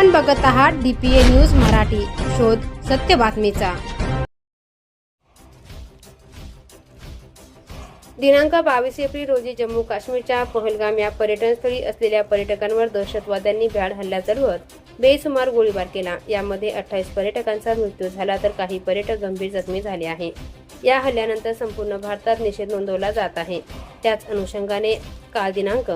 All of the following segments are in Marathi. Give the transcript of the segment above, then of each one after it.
आपण बघत आहात डीपीए न्यूज मराठी. शोध सत्य बातमीचा. दिनांक बावीस एप्रिल रोजी जम्मू काश्मीरच्या पहलगाम या पर्यटनस्थळी असलेल्या पर्यटकांवर दहशतवाद्यांनी भ्याड हल्ला चढवत बेसुमार गोळीबार केला. यामध्ये अठ्ठावीस पर्यटकांचा मृत्यू झाला तर काही पर्यटक गंभीर जखमी झाले आहे. या हल्ल्यानंतर संपूर्ण भारतात निषेध नोंदवला जात आहे. त्याच अनुषंगाने काल दिनांक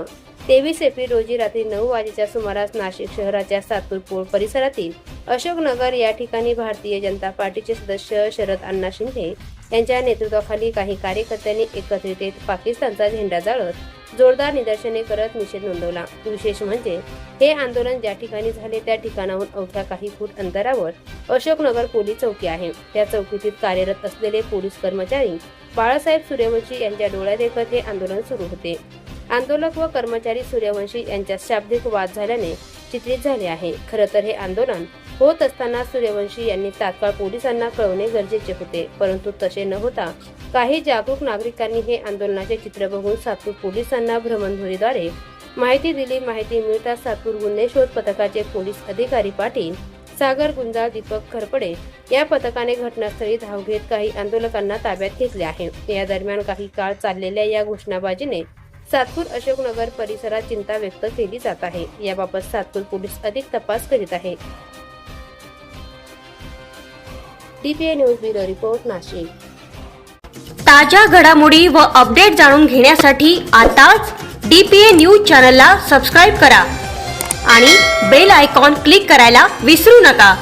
तेवीस एप्रिल रोजी रात्री नऊ वाजेच्या सुमारास नाशिक शहराच्या सातपूर परिसरातील अशोकनगर या ठिकाणी भारतीय जनता पार्टीचे सदस्य शरद अण्णा शिंदे यांच्या नेतृत्वाखाली काही कार्यकर्त्यांनी एकत्रित येत पाकिस्तानचा झेंडा जाळत जोरदार निदर्शने करत निषेध नोंदवला. विशेष म्हणजे हे आंदोलन ज्या ठिकाणी झाले त्या ठिकाणाहून अवघ्या काही फूट अंतरावर अशोकनगर पोलीस चौकी आहे. त्या चौकीतील कार्यरत असलेले पोलीस कर्मचारी बाळासाहेब सूर्यवंशी यांच्या डोळ्यादेखत हे आंदोलन सुरू होते. आंदोलक व कर्मचारी सूर्यवंशी यांच्यात शाब्दिक वाद झाल्याने चित्रित झाले आहे. खरं तर हे आंदोलन होत असताना सूर्यवंशी यांनी तात्काळ पोलिसांना कळवणे गरजेचे होते परंतु तसे न होता काही जागरूक नागरिकांनी हे आंदोलनाचे चित्र बघून सातपूर पोलिसांना भ्रमणध्वनीद्वारे माहिती दिली. माहिती मिळताच सातपूर गुन्हे शोध पथकाचे पोलीस अधिकारी पाटील सागर गुंजाळ दीपक खरपडे या पथकाने घटनास्थळी धाव घेत काही आंदोलकांना ताब्यात घेतले आहे. या दरम्यान काही काळ चाललेल्या या घोषणाबाजीने सातपूर अशोकनगर परिसरात चिंता व्यक्त केली जात आहे. याबाबत सातपूर पोलीस अधिक तपास करीत आहे. DPA news bureau report Nashik. ताज्या घडामोडी व अपडेट जाणून घेण्यासाठी आताच डीपीए न्यूज चॅनलला सबस्क्राईब करा आणि बेल आयकॉन क्लिक करायला विसरू नका.